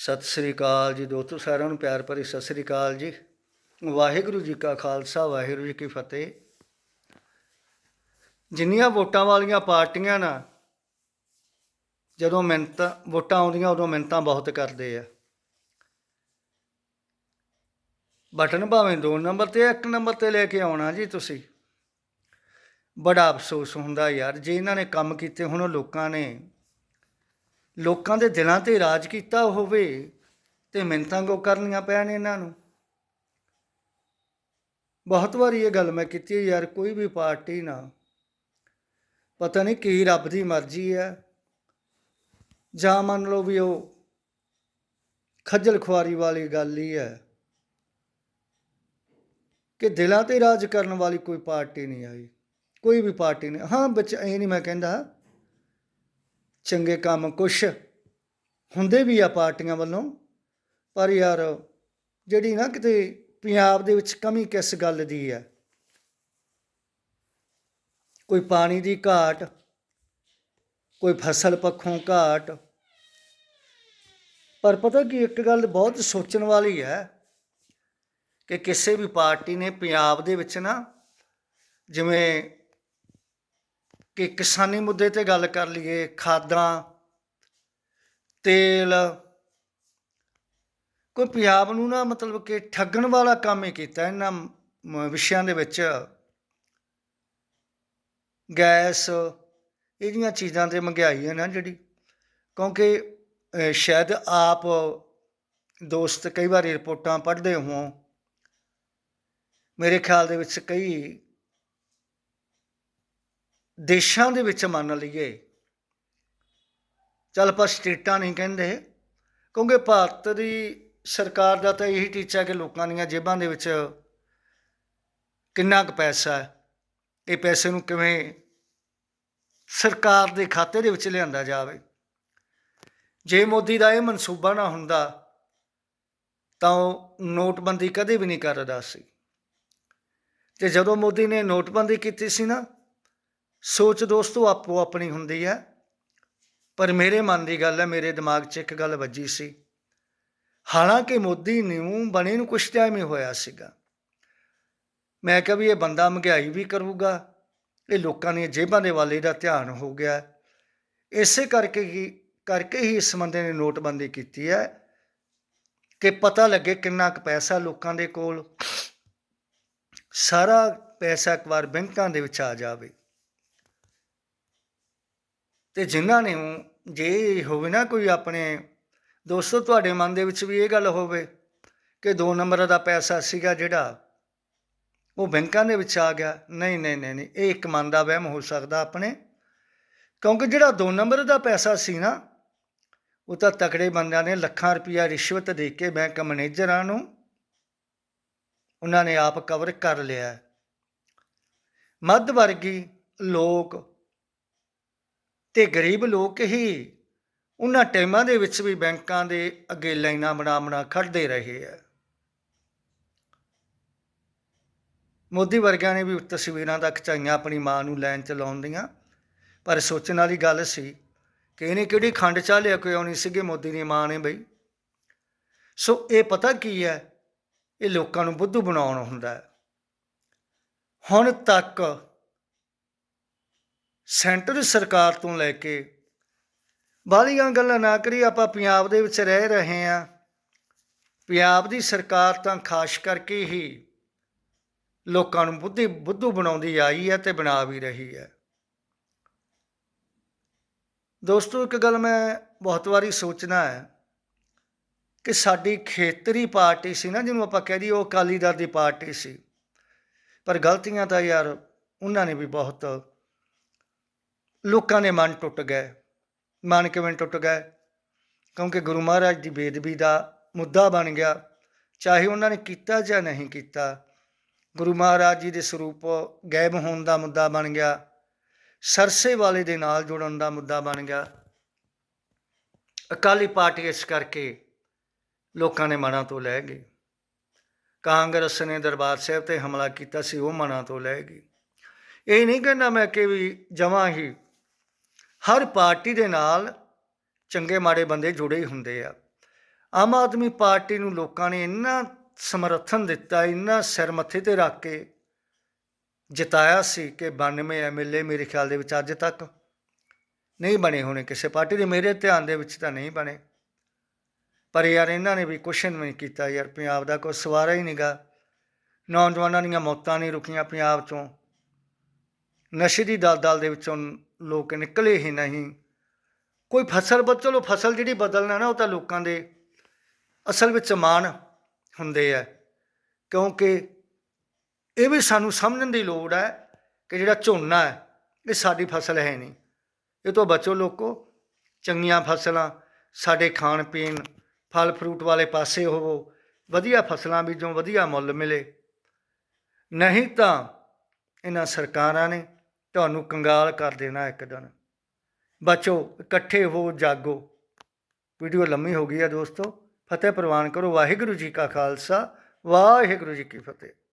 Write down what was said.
ਸਤਿ ਸ੍ਰੀ ਅਕਾਲ ਜੀ ਦੋਸਤੋ, ਸਾਰਿਆਂ ਨੂੰ ਪਿਆਰ ਭਰੀ ਸਤਿ ਸ੍ਰੀ ਅਕਾਲ ਜੀ। ਵਾਹਿਗੁਰੂ ਜੀ ਕਾ ਖਾਲਸਾ, ਵਾਹਿਗੁਰੂ ਜੀ ਕੀ ਫਤਿਹ। ਜਿੰਨੀਆਂ ਵੋਟਾਂ ਵਾਲੀਆਂ ਪਾਰਟੀਆਂ ਨਾ, ਜਦੋਂ ਮਿੰਟ ਵੋਟਾਂ ਆਉਂਦੀਆਂ, ਉਦੋਂ ਮਿੰਟਾਂ ਬਹੁਤ ਕਰਦੇ ਆ। ਬਟਨ ਭਾਵੇਂ ਦੋ ਨੰਬਰ ਤੇ, ਇੱਕ ਨੰਬਰ ਤੇ ਲੈ ਕੇ ਆਉਣਾ ਜੀ ਤੁਸੀਂ। ਬੜਾ ਅਫਸੋਸ ਹੁੰਦਾ ਯਾਰ, ਜੇ ਇਹਨਾਂ ਨੇ ਕੰਮ ਕੀਤੇ, ਹੁਣ ਲੋਕਾਂ ਨੇ ਲੋਕਾਂ ਦੇ ਦਿਲਾਂ ਤੇ ਰਾਜ ਕੀਤਾ ਹੋਵੇ ਤੇ ਮਿੰਤਾਂ ਕੋ ਕਰਨੀਆਂ ਪੈਣ ਇਹਨਾਂ ਨੂੰ। ਬਹੁਤ ਵਾਰੀ ਇਹ ਗੱਲ ਮੈਂ ਕੀਤੀ ਯਾਰ ਕੋਈ ਵੀ ਪਾਰਟੀ ਨਾ, ਪਤਾ ਨਹੀਂ ਕੀ ਰੱਬ ਦੀ ਮਰਜ਼ੀ ਹੈ। ਜਾਂ ਮੰਨ ਲਓ ਵੀ ਉਹ ਖੱਜਲ ਖੁਆਰੀ ਵਾਲੀ ਗੱਲ ਹੀ ਹੈ ਕਿ ਦਿਲਾਂ ਤੇ ਰਾਜ ਕਰਨ ਵਾਲੀ ਕੋਈ ਪਾਰਟੀ ਨਹੀਂ ਆਈ, ਕੋਈ ਵੀ ਪਾਰਟੀ ਨਹੀਂ। ਹਾਂ ਬੱਚ ਇਹ ਨਹੀਂ ਮੈਂ ਕਹਿੰਦਾ ਚੰਗੇ ਕੰਮ ਕੁਛ ਹੁੰਦੇ ਵੀ ਆ ਪਾਰਟੀਆਂ ਵੱਲੋਂ, ਪਰ ਯਾਰ ਜਿਹੜੀ ਨਾ ਕਿਤੇ ਪੰਜਾਬ ਦੇ ਵਿੱਚ ਕਮੀ ਕਿਸ ਗੱਲ ਦੀ ਹੈ ਕੋਈ ਪਾਣੀ ਦੀ ਘਾਟ, ਕੋਈ ਫਸਲ ਪੱਖੋਂ ਘਾਟ। ਪਰ ਪਤਾ ਕੀ, ਇੱਕ ਗੱਲ ਬਹੁਤ ਸੋਚਣ ਵਾਲੀ ਹੈ ਕਿ ਕਿਸੇ ਵੀ ਪਾਰਟੀ ਨੇ ਪੰਜਾਬ ਦੇ ਵਿੱਚ ਨਾ ਜਿਵੇਂ ਕਿ ਕਿਸਾਨੀ ਮੁੱਦੇ ਤੇ ਗੱਲ ਕਰ ਲਈਏ, ਖਾਦਾਂ, ਤੇਲ। ਕੋਈ ਪੰਜਾਬ ਨੂੰ ਨਾ ਮਤਲਬ ਕਿ ਠੱਗਣ ਵਾਲਾ ਕੰਮ ਹੀ ਕੀਤਾ ਇਹਨਾਂ ਵਿਸ਼ਿਆਂ ਦੇ ਵਿੱਚ। ਗੈਸ ਇਹਦੀਆਂ ਚੀਜ਼ਾਂ ਤੇ ਮਹਿੰਗਾਈ ਹੈ ਨਾ ਜਿਹੜੀ। ਕਿਉਂਕਿ ਸ਼ਾਇਦ ਆਪ ਦੋਸਤ ਕਈ ਵਾਰੀ ਰਿਪੋਰਟਾਂ ਪੜ੍ਹਦੇ ਹੋ ਮੇਰੇ ਖਿਆਲ ਦੇ ਵਿੱਚ ਕਈ ਦੇਸ਼ਾਂ ਦੇ ਵਿੱਚ ਮੰਨ ਲਈਏ। ਚੱਲ ਆਪਾਂ ਸਟੇਟਾਂ ਨਹੀਂ ਕਹਿੰਦੇ, ਕਿਉਂਕਿ ਭਾਰਤ ਦੀ ਸਰਕਾਰ ਦਾ ਤਾਂ ਇਹੀ ਟੀਚਾ ਕਿ ਲੋਕਾਂ ਦੀਆਂ ਜੇਬਾਂ ਦੇ ਵਿੱਚ ਕਿੰਨਾ ਕੁ ਪੈਸਾ ਹੈ। ਇਹ ਪੈਸੇ ਨੂੰ ਕਿਵੇਂ ਸਰਕਾਰ ਦੇ ਖਾਤੇ ਦੇ ਵਿੱਚ ਲਿਆਂਦਾ ਜਾਵੇ। ਜੇ ਮੋਦੀ ਦਾ ਇਹ ਮਨਸੂਬਾ ਨਾ ਹੁੰਦਾ, ਤਾਂ ਉਹ ਨੋਟਬੰਦੀ ਕਦੇ ਵੀ ਨਹੀਂ ਕਰਦਾ ਸੀ। ਤੇ ਜਦੋਂ ਮੋਦੀ ਨੇ ਨੋਟਬੰਦੀ ਕੀਤੀ ਸੀ ਨਾ ਸੋਚ ਦੋਸਤੋ ਆਪੋ ਆਪਣੀ ਹੁੰਦੀ ਹੈ ਪਰ ਮੇਰੇ ਮਨ ਦੀ ਗੱਲ ਹੈ, ਮੇਰੇ ਦਿਮਾਗ 'ਚ ਇੱਕ ਗੱਲ ਵੱਜੀ ਸੀ। ਹਾਲਾਂਕਿ ਮੋਦੀ ਨੂੰ ਬਣੇ ਨੂੰ ਕੁਛ ਟਾਈਮ ਹੀ ਹੋਇਆ ਸੀਗਾ। ਮੈਂ ਕਿਹਾ ਵੀ ਇਹ ਬੰਦਾ ਮਹਿੰਗਾਈ ਵੀ ਕਰੂਗਾ, ਇਹ ਲੋਕਾਂ ਦੀਆਂ ਜੇਬਾਂ ਦੇ ਵਾਲੇ ਦਾ ਧਿਆਨ ਹੋ ਗਿਆ। ਇਸੇ ਕਰਕੇ ਹੀ ਕਰਕੇ ਹੀ ਇਸ ਬੰਦੇ ਨੇ ਨੋਟਬੰਦੀ ਕੀਤੀ ਹੈ ਕਿ ਪਤਾ ਲੱਗੇ ਕਿੰਨਾ ਕੁ ਪੈਸਾ ਲੋਕਾਂ ਦੇ ਕੋਲ, ਸਾਰਾ ਪੈਸਾ ਇੱਕ ਵਾਰ ਬੈਂਕਾਂ ਦੇ ਵਿੱਚ ਆ ਜਾਵੇ। ਅਤੇ ਜਿਨ੍ਹਾਂ ਨੇ ਜੇ ਹੋਵੇ ਨਾ ਕੋਈ ਆਪਣੇ, ਦੋਸਤੋ ਤੁਹਾਡੇ ਮਨ ਦੇ ਵਿੱਚ ਵੀ ਇਹ ਗੱਲ ਹੋਵੇ ਕਿ ਦੋ ਨੰਬਰ ਦਾ ਪੈਸਾ ਸੀਗਾ ਜਿਹੜਾ, ਉਹ ਬੈਂਕਾਂ ਦੇ ਵਿੱਚ ਆ ਗਿਆ। ਨਹੀਂ ਨਹੀਂ ਨਹੀਂ ਨਹੀਂ, ਇਹ ਇੱਕ ਮਨ ਦਾ ਵਹਿਮ ਹੋ ਸਕਦਾ ਆਪਣੇ। ਕਿਉਂਕਿ ਜਿਹੜਾ ਦੋ ਨੰਬਰ ਦਾ ਪੈਸਾ ਸੀ ਨਾ, ਉਹ ਤਾਂ ਤਕੜੇ ਬੰਦਿਆਂ ਨੇ ਲੱਖਾਂ ਰੁਪਇਆ ਰਿਸ਼ਵਤ ਦੇ ਕੇ ਬੈਂਕ ਮੈਨੇਜਰਾਂ ਨੂੰ, ਉਹਨਾਂ ਨੇ ਆਪ ਕਵਰ ਕਰ ਲਿਆ। ਮੱਧ ਵਰਗੀ ਲੋਕ ਤੇ ਗਰੀਬ ਲੋਕ ਹੀ ਉਹਨਾਂ ਟਾਈਮਾਂ ਦੇ ਵਿੱਚ ਵੀ ਬੈਂਕਾਂ ਦੇ ਅੱਗੇ ਲਾਈਨਾਂ ਬਣਾ ਬਣਾ ਖੜਦੇ ਰਹੇ ਆ। ਮੋਦੀ ਵਰਗਿਆਂ ਨੇ ਵੀ ਤਸਵੀਰਾਂ ਦਾ ਖਿਚਾਈਆਂ ਆਪਣੀ ਮਾਂ ਨੂੰ ਲਾਈਨ ਚ ਲਾਉਣ ਦੀਆਂ, ਪਰ ਸੋਚਣ ਵਾਲੀ ਗੱਲ ਸੀ ਕਿ ਇਹਨੇ ਕਿਹੜੀ ਖੰਡ ਚਾਹ ਲਿਆ ਕੋਈ ਆਉਣੀ ਸੀਗੀ ਮੋਦੀ ਦੀ ਮਾਂ ਨੇ ਬਈ। ਸੋ ਇਹ ਪਤਾ ਕੀ ਹੈ? ਇਹ ਲੋਕਾਂ ਨੂੰ ਬੁੱਧੂ ਬਣਾਉਣ ਹੁੰਦਾ। ਹੈ ਹੁਣ ਤੱਕ ਸੈਂਟਰ ਸਰਕਾਰ ਤੋਂ ਲੈ ਕੇ ਬਾਹਲੀਆਂ ਗੱਲਾਂ ਨਾ ਕਰੀ, ਆਪਾਂ ਪੰਜਾਬ ਦੇ ਵਿੱਚ ਰਹਿ ਰਹੇ ਹਾਂ। ਪੰਜਾਬ ਦੀ ਸਰਕਾਰ ਤਾਂ ਖਾਸ ਕਰਕੇ ਹੀ ਲੋਕਾਂ ਨੂੰ ਬੁੱਧੀ, ਬੁੱਧੂ ਬਣਾਉਂਦੀ ਆਈ ਹੈ ਤੇ ਬਣਾ ਵੀ ਰਹੀ ਹੈ। ਦੋਸਤੋ, ਇੱਕ ਗੱਲ ਮੈਂ ਬਹੁਤ ਵਾਰੀ ਸੋਚਣਾ ਹੈ ਕਿ ਸਾਡੀ ਖੇਤਰੀ ਪਾਰਟੀ ਸੀ ਨਾ, ਜਿਹਨੂੰ ਆਪਾਂ ਕਹਿ ਦਈਏ ਉਹ ਅਕਾਲੀ ਦਲ ਦੀ ਪਾਰਟੀ ਸੀ। ਪਰ ਗਲਤੀਆਂ ਤਾਂ ਯਾਰ ਉਹਨਾਂ ਨੇ ਵੀ ਬਹੁਤ ਲੋਕਾਂ ਦੇ ਮਨ ਟੁੱਟ ਗਏ, ਮਨ ਕਿਵੇਂ ਟੁੱਟ ਗਏ? ਕਿਉਂਕਿ ਗੁਰੂ ਮਹਾਰਾਜ ਦੀ ਬੇਦਬੀ ਦਾ ਮੁੱਦਾ ਬਣ ਗਿਆ, ਚਾਹੇ ਉਹਨਾਂ ਨੇ ਕੀਤਾ ਜਾਂ ਨਹੀਂ ਕੀਤਾ, ਗੁਰੂ ਮਹਾਰਾਜ ਜੀ ਦੇ ਸਰੂਪ ਗਾਇਬ ਹੋਣ ਦਾ ਮੁੱਦਾ ਬਣ ਗਿਆ, ਸਰਸੇ ਵਾਲੇ ਦੇ ਨਾਲ ਜੁੜਨ ਦਾ ਮੁੱਦਾ ਬਣ ਗਿਆ। ਅਕਾਲੀ ਪਾਰਟੀ ਇਸ ਕਰਕੇ ਲੋਕਾਂ ਨੇ ਮਨਾਂ ਤੋਂ ਲੈ ਗਈ। ਕਾਂਗਰਸ ਨੇ ਦਰਬਾਰ ਸਾਹਿਬ ਤੇ ਹਮਲਾ ਕੀਤਾ ਸੀ, ਉਹ ਮਨਾਂ ਤੋਂ ਲੈ ਗਈ। ਇਹ ਨਹੀਂ ਕਹਿੰਦਾ ਮੈਂ ਕਿ ਵੀ ਜਮਾਂ ਹੀ ਹਰ ਪਾਰਟੀ ਦੇ ਨਾਲ ਚੰਗੇ ਮਾੜੇ ਬੰਦੇ ਜੁੜੇ ਹੀ ਹੁੰਦੇ ਆ। ਆਮ ਆਦਮੀ ਪਾਰਟੀ ਨੂੰ ਲੋਕਾਂ ਨੇ ਇੰਨਾ ਸਮਰਥਨ ਦਿੱਤਾ, ਇੰਨਾ ਸਿਰ ਮੱਥੇ ਤੇ ਰੱਖ ਕੇ ਜਿਤਾਇਆ ਸੀ ਕਿ 92 ਐਮਐਲਏ ਮੇਰੇ ਖਿਆਲ ਦੇ ਵਿੱਚ ਅੱਜ ਤੱਕ ਨਹੀਂ ਬਣੇ ਹੋਣੇ ਕਿਸੇ ਪਾਰਟੀ ਦੇ। ਮੇਰੇ ਧਿਆਨ ਦੇ ਵਿੱਚ ਤਾਂ ਨਹੀਂ ਬਣੇ। ਪਰ ਯਾਰ ਇਹਨਾਂ ਨੇ ਵੀ ਕੁਛ ਨਹੀਂ ਕੀਤਾ ਯਾਰ, ਪੰਜਾਬ ਦਾ ਕੋਈ ਸਵਾਰਾ ਹੀ ਨਹੀਂਗਾ। ਨੌਜਵਾਨਾਂ ਦੀਆਂ ਮੌਤਾਂ ਨਹੀਂ ਰੁਕੀਆਂ ਪੰਜਾਬ ਚੋਂ। ਨਸ਼ੇ ਦੀ ਦਲਦਲ ਦੇ ਵਿੱਚੋਂ ਲੋਕ ਨਿਕਲੇ ਹੀ ਨਹੀਂ। ਕੋਈ ਫਸਲ ਬਚਲੋ ਫਸਲ ਜਿਹੜੀ ਬਦਲਣਾ ਨਾ, ਉਹ ਤਾਂ ਲੋਕਾਂ ਦੇ ਅਸਲ ਵਿੱਚ ਮਾਣ ਹੁੰਦੇ ਆ। ਕਿਉਂਕਿ ਇਹ ਵੀ ਸਾਨੂੰ ਸਮਝਣ ਦੀ ਲੋੜ ਹੈ ਕਿ ਜਿਹੜਾ ਝੋਨਾ ਹੈ, ਇਹ ਸਾਡੀ ਫਸਲ ਹੈ ਨਹੀਂ। ਇਹ ਤੋਂ ਬਚੋ ਲੋਕੋ, ਚੰਗੀਆਂ ਫਸਲਾਂ, ਸਾਡੇ ਖਾਣ ਪੀਣ, ਫਲ ਫਰੂਟ ਵਾਲੇ ਪਾਸੇ ਹੋਵੋ, ਵਧੀਆ ਫਸਲਾਂ ਬੀਜੋ, ਵਧੀਆ ਮੁੱਲ ਮਿਲੇ। ਨਹੀਂ ਤਾਂ ਇਹਨਾਂ ਸਰਕਾਰਾਂ ਨੇ ਤੁਹਾਨੂੰ ਕੰਗਾਲ ਕਰ ਦੇਣਾ ਇੱਕ ਦਿਨ। ਬਚੋ, ਇਕੱਠੇ ਹੋ, ਜਾਗੋ। ਵੀਡੀਓ ਲੰਮੀ ਹੋ ਗਈ ਹੈ ਦੋਸਤੋ। ਫਤਿਹ ਪ੍ਰਵਾਨ ਕਰੋ। ਵਾਹਿਗੁਰੂ ਜੀ ਕਾ ਖਾਲਸਾ। ਵਾਹਿਗੁਰੂ ਜੀ ਕੀ ਫਤਿਹ।